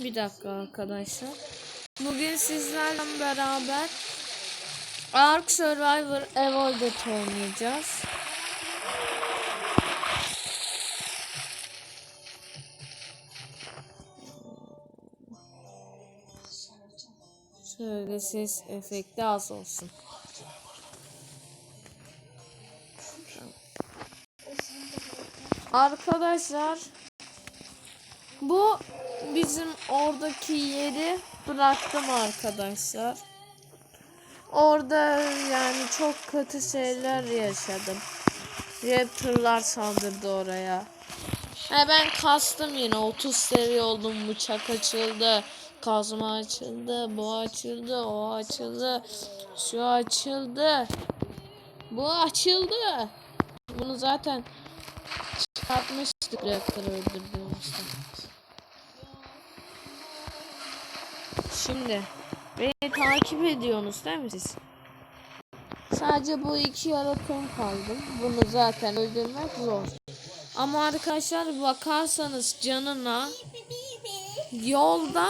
Bir dakika arkadaşlar. Bugün sizlerle beraber Ark Survivor Evolved oynayacağız. Şöyle ses efekti az olsun. Arkadaşlar bu bizim oradaki yeri bıraktım arkadaşlar. Orada yani çok kötü şeyler yaşadım. Raptorlar saldırdı oraya. Ha ben kastım yine 30 seviye oldum. Bıçak açıldı. Kazma açıldı. Bu açıldı. O açıldı. Şu açıldı. Bu açıldı. Bunu zaten çıkartmıştık Raptor'ı öldürdüğümüzde. Şimdi beni takip ediyorsunuz değil mi siz? Sadece bu iki yaratığım kaldı. Bunu zaten öldürmek zor. Ama arkadaşlar bakarsanız canına yolda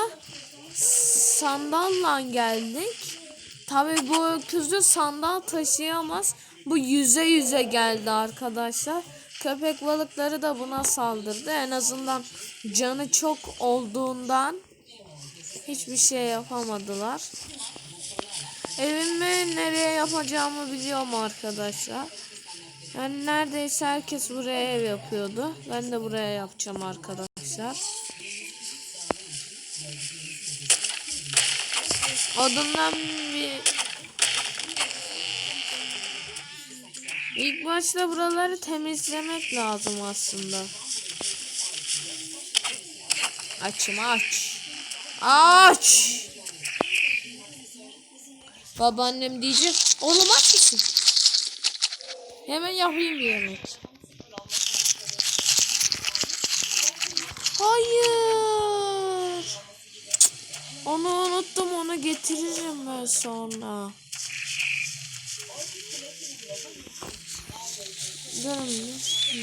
sandalla geldik. Tabi bu öküzü sandal taşıyamaz. Bu yüze yüze geldi arkadaşlar. Köpek balıkları da buna saldırdı. En azından canı çok olduğundan hiçbir şey yapamadılar. Evimi nereye yapacağımı biliyorum arkadaşlar. Yani neredeyse herkes buraya ev yapıyordu. Ben de buraya yapacağım arkadaşlar. Odundan bir İlk başta buraları temizlemek lazım aslında. Açım aç. Aç. Babaannem diyecek. Oğlum aç mısın? Hemen yapayım bir yemek. Hayır. Onu unuttum. Onu getiririm ben sonra. Durun.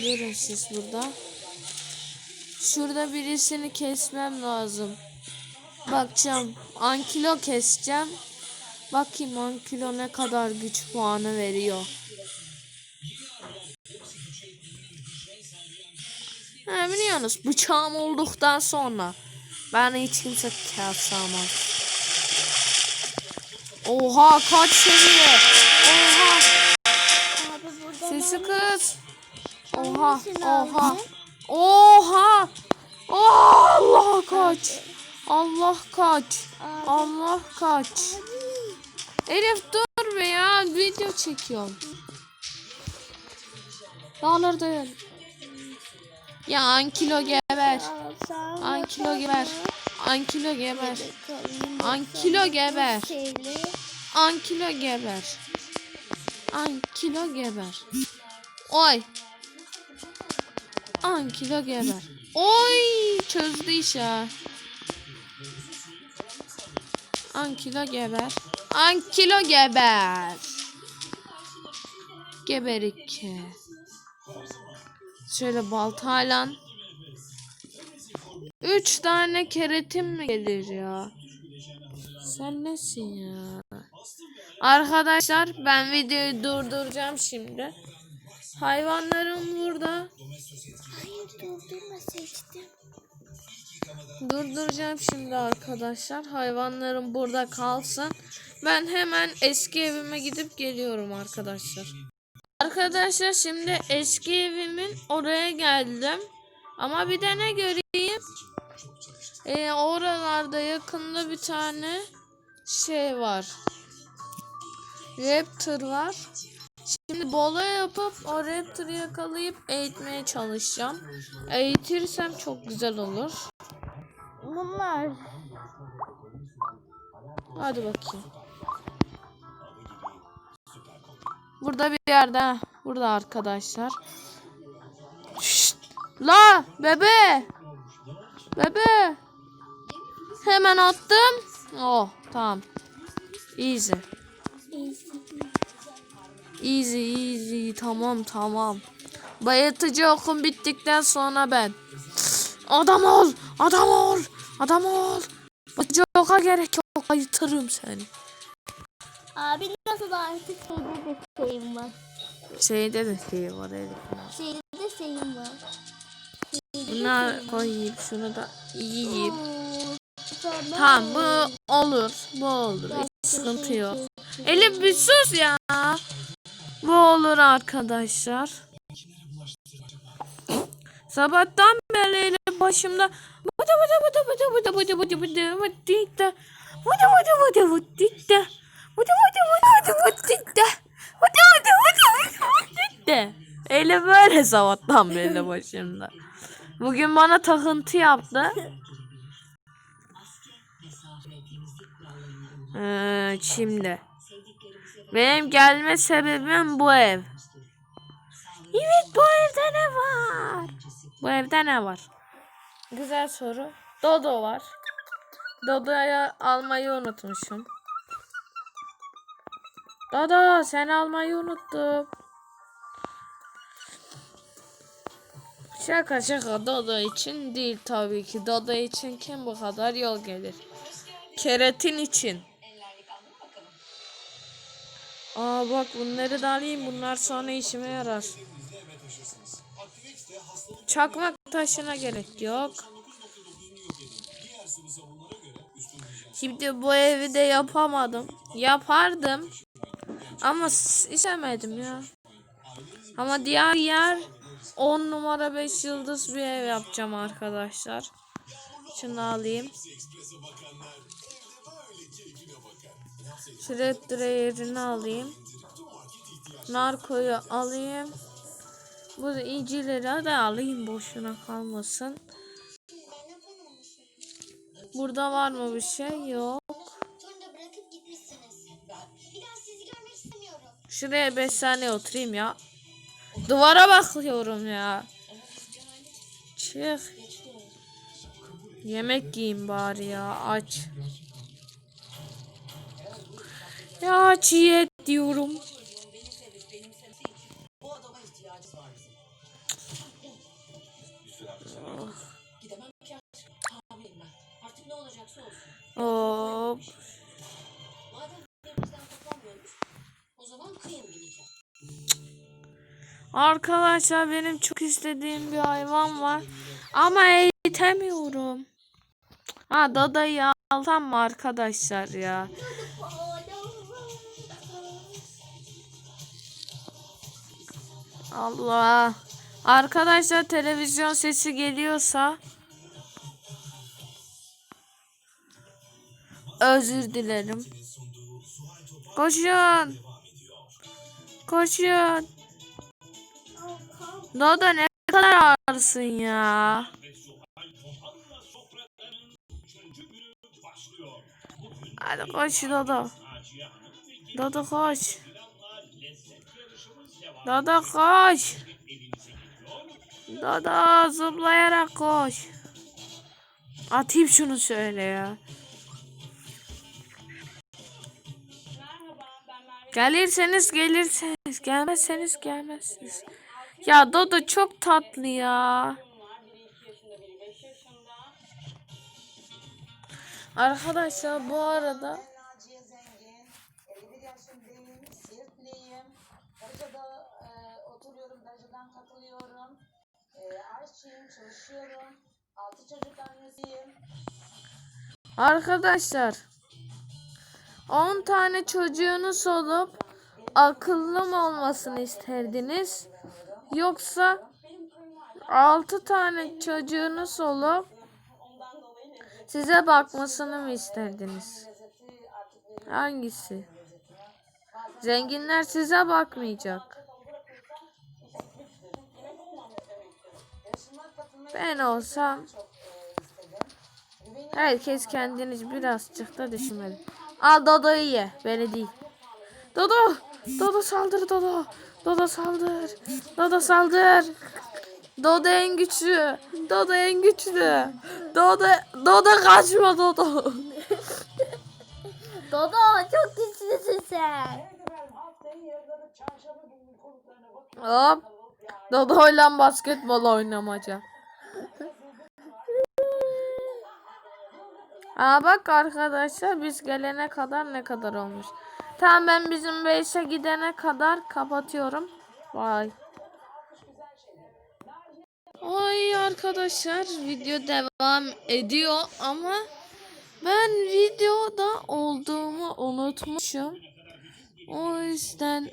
Durun siz burada. Şurada birisini kesmem lazım. Bakacağım. Ankilo keseceğim. Bakayım ankilo ne kadar güç puanı veriyor. Ha, biliyorsunuz bıçağım olduktan sonra ben hiç kimse kesemez. Oha kaç seviye? Oha sesi kız. Oha oha. Oha. Oha Allah kaç. Allah kaç. Abi. Allah kaç. Elif dur be ya video çekiyorum. Dağlar dayan. Ya ankilo geber. Ankilo geber. Ankilo geber. Ankilo geber. Ankilo geber. Ankilo geber. Oy. Ankilo geber. Oy çözdü iş ha. Ankilo geber. Ankilo geber. Geberik. Şöyle baltayla. Üç tane keretim mi gelir ya? Sen nesin ya? Arkadaşlar ben videoyu durduracağım şimdi. Hayvanlarım burada. Hayır durdurma seçtim. Durduracağım şimdi arkadaşlar. Hayvanlarım burada kalsın. Ben hemen eski evime gidip geliyorum arkadaşlar. Arkadaşlar şimdi eski evimin oraya geldim. Ama bir de ne göreyim? Ee, oralarda yakında bir tane şey var. Raptor var. Şimdi bola yapıp o Raptor'ı yakalayıp eğitmeye çalışacağım. Eğitirsem çok güzel olur. Bunlar. Hadi bakayım. Burada bir yerde. ha. Burada arkadaşlar. Şşt! La bebe. Bebe. Hemen attım. Oh tamam. Easy. Easy easy tamam tamam. Bayatıcı okum bittikten sonra ben. Adam ol. Adam ol. Adam ol. Bacağa gerek yok. Ayıtırım seni. Abi nasıl da artık şeyde de şeyim var. Şeyde de şey var Elif. Şeyde de şeyim var. Şeyde de Bunlar şeyim koyayım şunu da yiyeyim. Tamam. Tamam bu olur. Bu olur. Hiç sıkıntı yok. Elif bir sus ya. Bu olur arkadaşlar. Sabahtan beri başımda vıdı vıdı vıdı vıdı vıdı vıdı vıdı vıdı da. Vıdı vıdı vıdı vıdı da. Vıdı vıdı vıdı vıdı vıdı da. Vıdı vıdı vıdı vıdı da. Elif böyle sabahtan beri başımda. Bugün bana takıntı yaptı. Ee, şimdi. Benim gelme sebebim bu ev. Evet bu evde ne var? Bu evde ne var? Güzel soru. Dodo var. Dodo'ya almayı unutmuşum. Dodo sen almayı unuttum. Şaka şaka Dodo için değil tabii ki. Dodo için kim bu kadar yol gelir? Keratin için. Aa bak bunları da alayım. Bunlar sonra işime yarar. Çakmak taşına gerek yok. Şimdi bu evi de yapamadım. Yapardım. Ama istemedim ya. Ama diğer yer 10 numara 5 yıldız bir ev yapacağım arkadaşlar. Şunu alayım. Shredder yerini alayım. Narko'yu alayım. Bu incileri de alayım boşuna kalmasın. Burada var mı bir şey? Yok. Şuraya 5 saniye oturayım ya. Duvara bakıyorum ya. Çık. Yemek yiyeyim bari ya aç. Ya çiğ diyorum. Arkadaşlar benim çok istediğim bir hayvan var. Ama eğitemiyorum. Ha dadayı alsam mı arkadaşlar ya? Allah. Arkadaşlar televizyon sesi geliyorsa özür dilerim. Koşun. Koşun. Dodo ne kadar ağırsın ya. Hadi koş Dodo. Dodo koş. Dodo koş. Dodo zıplayarak koş. Atayım şunu şöyle ya. Gelirseniz gelirseniz, gelmezseniz gelmezsiniz. Ya Dodo çok tatlı ya. Arkadaşlar bu arada Naciye Zengin, 51 yaşındayım, Sirtliyim. Darıca'da oturuyorum, Darıca'dan katılıyorum. Aşçıyım, çalışıyorum. 6 çocuk annesiyim. Arkadaşlar 10 tane çocuğunuz olup akıllı mı olmasını isterdiniz? Yoksa 6 tane çocuğunuz olup size bakmasını mı isterdiniz? Hangisi? Zenginler size bakmayacak. Ben olsam Herkes kendini birazcık da düşünmeli. Al Dodo'yu ye. Beni değil. Dodo. Dodo saldır Dodo. Dodo saldır. Dodo saldır. Dodo en güçlü. Dodo en güçlü. Dodo, Dodo kaçma Dodo. Dodo çok güçlüsün sen. Hop. Dodo'yla basketbol oynamaca. Aa bak arkadaşlar biz gelene kadar ne kadar olmuş. Tamam ben bizim base'e gidene kadar kapatıyorum. Vay. Ay arkadaşlar video devam ediyor ama ben videoda olduğumu unutmuşum. O yüzden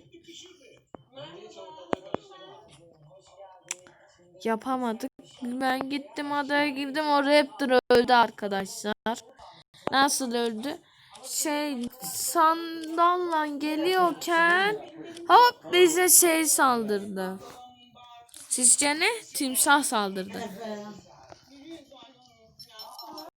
yapamadık. Ben gittim adaya girdim o Raptor öldü arkadaşlar. Nasıl öldü? Şey sandalla geliyorken hop bize şey saldırdı. Sizce ne? Timsah saldırdı.